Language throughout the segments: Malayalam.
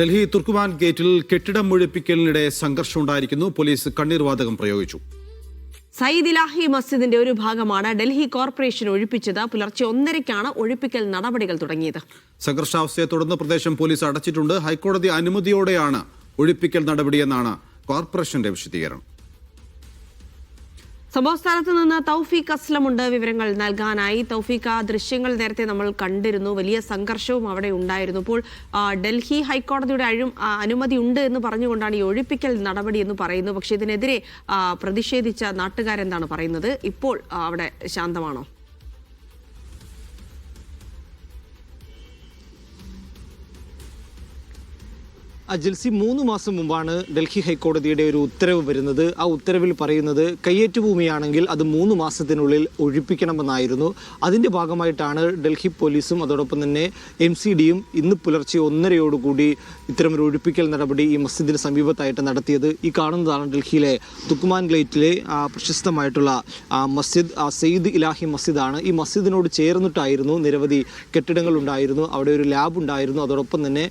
ഡൽഹി തുർക്കുമാൻ ഗേറ്റിൽ കെട്ടിടം മുഴിപ്പിക്കലിനിടെ സംഘർഷമുണ്ടായിരിക്കുന്നു. പോലീസ് കണ്ണീർവാതകം പ്രയോഗിച്ചു. സയ്യിദ് ഇലാഹി മസ്ജിദിന്റെ ഒരു ഭാഗമാണ് ഡൽഹി കോർപ്പറേഷൻ ഒഴിപ്പിച്ചത്. പുലർച്ചെ ഒന്നരയ്ക്കാണ് ഒഴിപ്പിക്കൽ നടപടികൾ തുടങ്ങിയത്. സംഘർഷാവസ്ഥയെ തുടർന്ന് പ്രദേശം പോലീസ് അടച്ചിട്ടുണ്ട്. ഹൈക്കോടതി അനുമതിയോടെയാണ് ഒഴിപ്പിക്കൽ നടപടിയെന്നാണ് കോർപ്പറേഷന്റെ വിശദീകരണം. സംഭവസ്ഥലത്ത് നിന്ന് തൗഫീഖ് അസ്ലമുണ്ട്. വിവരങ്ങൾ നൽകാനായി തൗഫീഖ് ആ ദൃശ്യങ്ങൾ നേരത്തെ നമ്മൾ കണ്ടിരുന്നു. വലിയ സംഘർഷവും അവിടെ ഉണ്ടായിരുന്നു. ഇപ്പോൾ ഡൽഹി ഹൈക്കോടതിയുടെ അഴും അനുമതി ഉണ്ട് എന്ന് പറഞ്ഞുകൊണ്ടാണ് ഈ ഒഴിപ്പിക്കൽ നടപടി എന്ന് പറയുന്നു പക്ഷേ ഇതിനെതിരെ പ്രതിഷേധിച്ച നാട്ടുകാരെന്താണ് പറയുന്നത്? ഇപ്പോൾ അവിടെ ശാന്തമാണോ? അജിൽസി മൂന്ന് മാസം മുമ്പാണ് ഡൽഹി ഹൈക്കോടതിയുടെ ഒരു ഉത്തരവ് വരുന്നത്. ആ ഉത്തരവിൽ പറയുന്നത് കയ്യേറ്റുഭൂമിയാണെങ്കിൽ അത് മൂന്ന് മാസത്തിനുള്ളിൽ ഒഴിപ്പിക്കണമെന്നായിരുന്നു. അതിന്റെ ഭാഗമായിട്ടാണ് ഡൽഹി പോലീസും അതോടൊപ്പം തന്നെ എം സി ഡിയും ഇന്ന് പുലർച്ചെ ഒന്നരയോടുകൂടി ഒരു ഒഴിപ്പിക്കൽ നടപടി ഈ മസ്ജിദിന് സമീപത്തായിട്ട് നടത്തിയത്. ഈ കാണുന്നതാണ് ഡൽഹിയിലെ തുക്കുമാൻ ഗ്ലേറ്റിലെ പ്രശസ്തമായിട്ടുള്ള മസ്ജിദ് സെയ്ദ് ഇലാഹി മസ്ജിദാണ്. ഈ മസ്ജിദിനോട് ചേർന്നിട്ടായിരുന്നു നിരവധി കെട്ടിടങ്ങൾ ഉണ്ടായിരുന്നു അവിടെ ഒരു ലാബ് ഉണ്ടായിരുന്നു അതോടൊപ്പം തന്നെ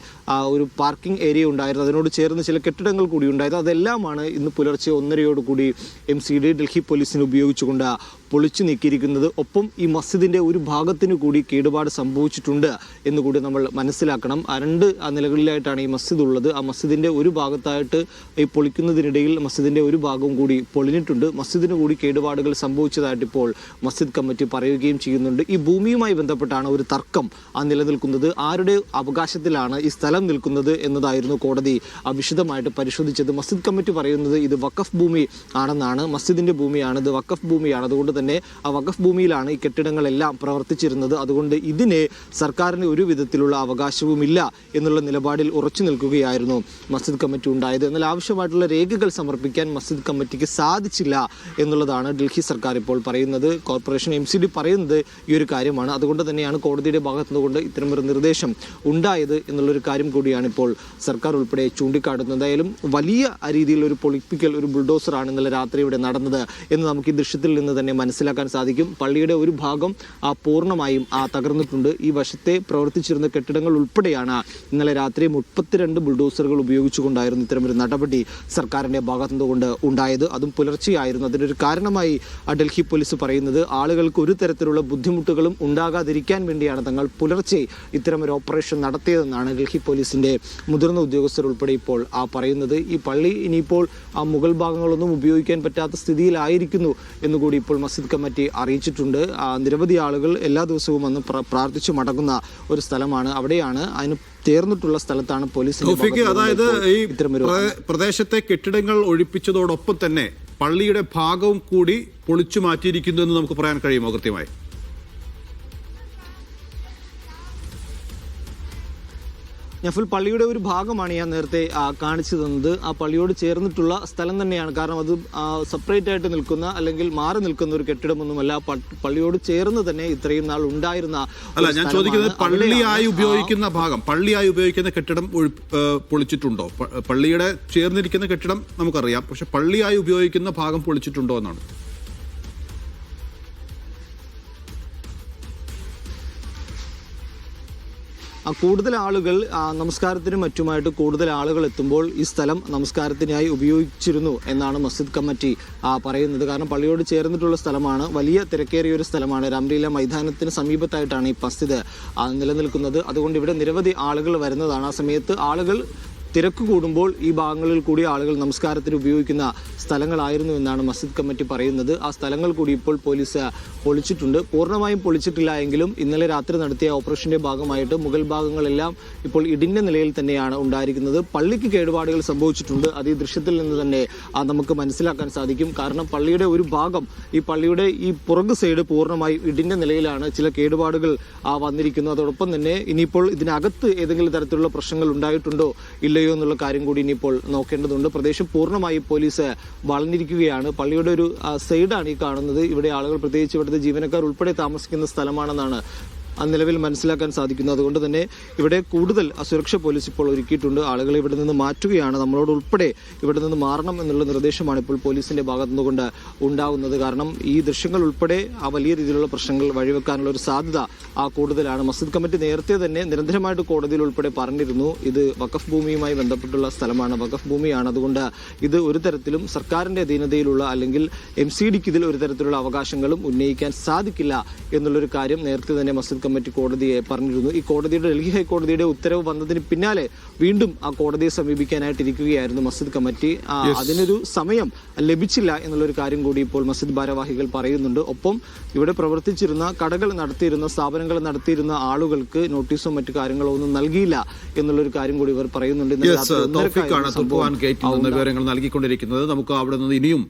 ഒരു പാർക്കിംഗ് ഏരിയ ഉണ്ടായിരുന്നു അതിനോട് ചേർന്ന് ചില കെട്ടിടങ്ങൾ കൂടി ഉണ്ടായിരുന്നു അതെല്ലാമാണ് ഇന്ന് പുലർച്ചെ ഒന്നരയോടുകൂടി എം സി ഡി ഡൽഹി പോലീസിന് ഉപയോഗിച്ചുകൊണ്ട് പൊളിച്ചു നീക്കിയിരിക്കുന്നത് ഒപ്പം ഈ മസ്ജിദിന്റെ ഒരു ഭാഗത്തിന് കൂടി കേടുപാട് സംഭവിച്ചിട്ടുണ്ട് എന്ന് കൂടി നമ്മൾ മനസ്സിലാക്കണം. രണ്ട് നിലകളിലായിട്ടാണ് ഈ മസ്ജിദ് ഉള്ളത്. ആ മസ്ജിദിന്റെ ഒരു ഭാഗത്തായിട്ട് ഈ പൊളിക്കുന്നതിനിടയിൽ മസ്ജിദിന്റെ ഒരു ഭാഗവും കൂടി പൊളിഞ്ഞിട്ടുണ്ട്. മസ്ജിദിന് കൂടി കേടുപാടുകൾ സംഭവിച്ചതായിട്ട് ഇപ്പോൾ മസ്ജിദ് കമ്മിറ്റി പറയുകയും ചെയ്യുന്നുണ്ട്. ഈ ഭൂമിയുമായി ബന്ധപ്പെട്ടാണ് ഒരു തർക്കം ആ നിലനിൽക്കുന്നത്. ആരുടെ അവകാശത്തിലാണ് ഈ സ്ഥലം നിൽക്കുന്നത് എന്നതായിരുന്നു കോടതി വിശദമായിട്ട് പരിശോധിച്ചത്. മസ്ജിദ് കമ്മിറ്റി പറയുന്നത് ഇത് വഖഫ് ഭൂമി ആണെന്നാണ്. മസ്ജിദിന്റെ ഭൂമിയാണ് ഇത് വഖഫ് ഭൂമിയാണ്. അതുകൊണ്ട് തന്നെ ആ വഖഫ് ഭൂമിയിലാണ് ഈ കെട്ടിടങ്ങളെല്ലാം പ്രവർത്തിച്ചിരുന്നത്. അതുകൊണ്ട് ഇതിന് സർക്കാരിന് ഒരു വിധത്തിലുള്ള അവകാശവുമില്ല എന്നുള്ള നിലപാടിൽ ഉറച്ചു നിൽക്കുകയായിരുന്നു മസ്ജിദ് കമ്മിറ്റി ഉണ്ടായത്. എന്നാൽ ആവശ്യമായിട്ടുള്ള രേഖകൾ സമർപ്പിക്കാൻ മസ്ജിദ് കമ്മിറ്റിക്ക് സാധിച്ചില്ല എന്നുള്ളതാണ് ഡൽഹി സർക്കാർ ഇപ്പോൾ പറയുന്നത്. കോർപ്പറേഷൻ എം സി ഡി പറയുന്നത് ഈ ഒരു കാര്യമാണ്. അതുകൊണ്ട് തന്നെയാണ് കോടതിയുടെ ഭാഗത്തു നിന്നുകൊണ്ട് ഇത്തരമൊരു നിർദ്ദേശം ഉണ്ടായത് എന്നുള്ളൊരു കാര്യം കൂടിയാണ് ഇപ്പോൾ സർക്കാർ ഉൾപ്പെടെ ചൂണ്ടിക്കാട്ടുന്നത്. എന്തായാലും വലിയ രീതിയിൽ ഒരു പൊളിപ്പിക്കൽ ഒരു ബുൾഡോസറാണ് ഇന്നലെ രാത്രി ഇവിടെ നടന്നത് എന്ന് നമുക്ക് ഈ ദൃശ്യത്തിൽ നിന്ന് തന്നെ മനസ്സിലാക്കാൻ സാധിക്കും. പള്ളിയുടെ ഒരു ഭാഗം ആ പൂർണമായും ആ തകർന്നിട്ടുണ്ട്. ഈ വശത്തെ പ്രവർത്തിച്ചിരുന്ന കെട്ടിടങ്ങൾ ഉൾപ്പെടെയാണ് ഇന്നലെ രാത്രി മുപ്പത്തിരണ്ട് ബുൾഡോസറുകൾ ഉപയോഗിച്ചുകൊണ്ടായിരുന്നു ഇത്തരമൊരു നടപടി സർക്കാരിന്റെ ഭാഗത്തു കൊണ്ട് ഉണ്ടായത്. അതും പുലർച്ചെയായിരുന്നു. അതിനൊരു കാരണമായി ഡൽഹി പോലീസ് പറയുന്നത് ആളുകൾക്ക് ഒരു തരത്തിലുള്ള ബുദ്ധിമുട്ടുകളും ഉണ്ടാകാതിരിക്കാൻ വേണ്ടിയാണ് തങ്ങൾ പുലർച്ചെ ഇത്തരമൊരു ഓപ്പറേഷൻ നടത്തിയതെന്നാണ് ഡൽഹി പോലീസിന്റെ മുതിർന്ന ഉദ്യോഗസ്ഥർ ഉൾപ്പെടെ ഇപ്പോൾ ആ പറയുന്നത്. ഈ പള്ളി ഇനിയിപ്പോൾ ആ മുഗൾ ഭാഗങ്ങളൊന്നും ഉപയോഗിക്കാൻ പറ്റാത്ത സ്ഥിതിയിലായിരിക്കുന്നു എന്നുകൂടി ഇപ്പോൾ മസ്ജിദ് കമ്മിറ്റി അറിയിച്ചിട്ടുണ്ട്. നിരവധി ആളുകൾ എല്ലാ ദിവസവും വന്ന് പ്രാർത്ഥിച്ചു മടങ്ങുന്ന ഒരു സ്ഥലമാണ്. അവിടെയാണ് അതിന് ചേർന്നിട്ടുള്ള സ്ഥലത്താണ് പോലീസ് അതായത് ഈ പ്രദേശത്തെ കെട്ടിടങ്ങൾ ഒഴിപ്പിച്ചതോടൊപ്പം തന്നെ പള്ളിയുടെ ഭാഗവും കൂടി പൊളിച്ചു മാറ്റിയിരിക്കുന്നു എന്ന് നമുക്ക് പറയാൻ കഴിയുമോ കൃത്യമായി? നഫുൽ പള്ളിയുടെ ഒരു ഭാഗമാണ് ഞാൻ നേരത്തെ കാണിച്ചു തന്നത്. ആ പള്ളിയോട് ചേർന്നിട്ടുള്ള സ്ഥലം തന്നെയാണ്. കാരണം അത് സെപ്പറേറ്റ് ആയിട്ട് നിൽക്കുന്ന അല്ലെങ്കിൽ മാറി നിൽക്കുന്ന ഒരു കെട്ടിടമൊന്നുമല്ല. പള്ളിയോട് ചേർന്ന് തന്നെ ഇത്രയും നാൾ ഉണ്ടായിരുന്ന അല്ല ഞാൻ ചോദിക്കുന്നത് പള്ളിയായി ഉപയോഗിക്കുന്ന ഭാഗം. പള്ളിയായി ഉപയോഗിക്കുന്ന കെട്ടിടം പൊളിച്ചിട്ടുണ്ടോ? പള്ളിയുടെ ചേർന്നിരിക്കുന്ന കെട്ടിടം നമുക്കറിയാം. പക്ഷെ പള്ളിയായി ഉപയോഗിക്കുന്ന ഭാഗം പൊളിച്ചിട്ടുണ്ടോ എന്നാണ്. കൂടുതൽ ആളുകൾ നമസ്കാരത്തിനും മറ്റുമായിട്ട് കൂടുതൽ ആളുകൾ എത്തുമ്പോൾ ഈ സ്ഥലം നമസ്കാരത്തിനായി ഉപയോഗിച്ചിരുന്നു എന്നാണ് മസ്ജിദ് കമ്മിറ്റി പറയുന്നത്. കാരണം പള്ളിയോട് ചേർന്നിട്ടുള്ള സ്ഥലമാണ് വലിയ തിരക്കേറിയ ഒരു സ്ഥലമാണ്. രാംലീല മൈതാനത്തിന് സമീപത്തായിട്ടാണ് ഈ മസ്ജിദ് നിലനിൽക്കുന്നത്. അതുകൊണ്ട് ഇവിടെ നിരവധി ആളുകൾ വരുന്നതാണ്. ആ സമയത്ത് ആളുകൾ തിരക്ക് കൂടുമ്പോൾ ഈ ഭാഗങ്ങളിൽ കൂടി ആളുകൾ നമസ്കാരത്തിന് ഉപയോഗിക്കുന്ന സ്ഥലങ്ങളായിരുന്നു എന്നാണ് മസ്ജിദ് കമ്മിറ്റി പറയുന്നത്. ആ സ്ഥലങ്ങൾ കൂടി ഇപ്പോൾ പോലീസ് പൊളിച്ചിട്ടുണ്ട്. പൂർണമായും പൊളിച്ചിട്ടില്ല എങ്കിലും ഇന്നലെ രാത്രി നടത്തിയ ഓപ്പറേഷന്റെ ഭാഗമായിട്ട് മുഗൾ ഭാഗങ്ങളെല്ലാം ഇപ്പോൾ ഇടിഞ്ഞ നിലയിൽ തന്നെയാണ് ഉണ്ടായിരിക്കുന്നത്. പള്ളിക്ക് കേടുപാടുകൾ സംഭവിച്ചിട്ടുണ്ട്. അത് ഈ ദൃശ്യത്തിൽ നിന്ന് തന്നെ നമുക്ക് മനസ്സിലാക്കാൻ സാധിക്കും. കാരണം പള്ളിയുടെ ഒരു ഭാഗം ഈ പള്ളിയുടെ ഈ പുറകു സൈഡ് പൂർണമായും ഇടിഞ്ഞ നിലയിലാണ് ചില കേടുപാടുകൾ വന്നിരിക്കുന്നത്. അതോടൊപ്പം തന്നെ ഇനിയിപ്പോൾ ഇതിനകത്ത് ഏതെങ്കിലും തരത്തിലുള്ള പ്രശ്നങ്ങൾ ഉണ്ടായിട്ടുണ്ടോ? ഇല്ലയോ എന്നുള്ള കാര്യം കൂടി ഇനിയിപ്പോൾ നോക്കേണ്ടതുണ്ട്. പ്രദേശം പൂർണമായി പോലീസ് വളഞ്ഞിരിക്കുകയാണ്. പള്ളിയുടെ ഒരു സൈഡാണ് ഈ കാണുന്നത്. ഇവിടെ ആളുകൾ പ്രത്യേകിച്ച് ഇവിടുത്തെ ജീവനക്കാർ ഉൾപ്പെടെ താമസിക്കുന്ന സ്ഥലമാണെന്നാണ് നിലവിൽ മനസ്സിലാക്കാൻ സാധിക്കുന്നു. അതുകൊണ്ട് തന്നെ ഇവിടെ കൂടുതൽ അസുരക്ഷ പോലീസ് ഇപ്പോൾ ഒരുക്കിയിട്ടുണ്ട്. ആളുകളെ ഇവിടെ നിന്ന് മാറ്റുകയാണ്. നമ്മളോട് ഉൾപ്പെടെ ഇവിടെ നിന്ന് മാറണം എന്നുള്ള നിർദ്ദേശമാണ് ഇപ്പോൾ പോലീസിന്റെ ഭാഗത്തു നിന്നുകൊണ്ട് ഉണ്ടാകുന്നത് കാരണം ഈ ദൃശ്യങ്ങൾ ഉൾപ്പെടെ ആ വലിയ രീതിയിലുള്ള പ്രശ്നങ്ങൾ വഴിവെക്കാനുള്ള ഒരു സാധ്യത ആ കൂടുതലാണ്. മസ്ജിദ് കമ്മിറ്റി നേരത്തെ തന്നെ നിരന്തരമായിട്ട് കോടതിയിൽ ഉൾപ്പെടെ പറഞ്ഞിരുന്നു. ഇത് വഖഫ് ഭൂമിയുമായി ബന്ധപ്പെട്ടുള്ള സ്ഥലമാണ്. വഖഫ് ഭൂമിയാണ്. അതുകൊണ്ട് ഇത് ഒരു തരത്തിലും സർക്കാരിന്റെ അധീനതയിലുള്ള അല്ലെങ്കിൽ എം സി ഡിക്ക് ഇതിൽ ഒരു തരത്തിലുള്ള അവകാശങ്ങളും ഉന്നയിക്കാൻ സാധിക്കില്ല എന്നുള്ളൊരു കാര്യം നേരത്തെ തന്നെ മസ്ജിദ് കമ്മിറ്റി കോടതിയെ പറഞ്ഞിരുന്നു. ഈ കോടതിയുടെ ഡൽഹി ഹൈക്കോടതിയുടെ ഉത്തരവ് വന്നതിന് പിന്നാലെ വീണ്ടും ആ കോടതിയെ സമീപിക്കാനായിട്ടിരിക്കുകയായിരുന്നു മസ്ജിദ് കമ്മിറ്റി. അതിനൊരു സമയം ലഭിച്ചില്ല എന്നുള്ളൊരു കാര്യം കൂടി ഇപ്പോൾ മസ്ജിദ് ഭാരവാഹികൾ പറയുന്നുണ്ട്. ഒപ്പം ഇവിടെ പ്രവർത്തിച്ചിരുന്ന കടകൾ നടത്തിയിരുന്ന സ്ഥാപനങ്ങൾ നടത്തിയിരുന്ന ആളുകൾക്ക് നോട്ടീസോ മറ്റു കാര്യങ്ങളോ ഒന്നും നൽകിയില്ല എന്നുള്ളൊരു കാര്യം കൂടി ഇവർ പറയുന്നുണ്ട്. വിവരങ്ങൾ നൽകിക്കൊണ്ടിരിക്കുന്നത്. നമുക്ക് അവിടെ നിന്ന് ഇനിയും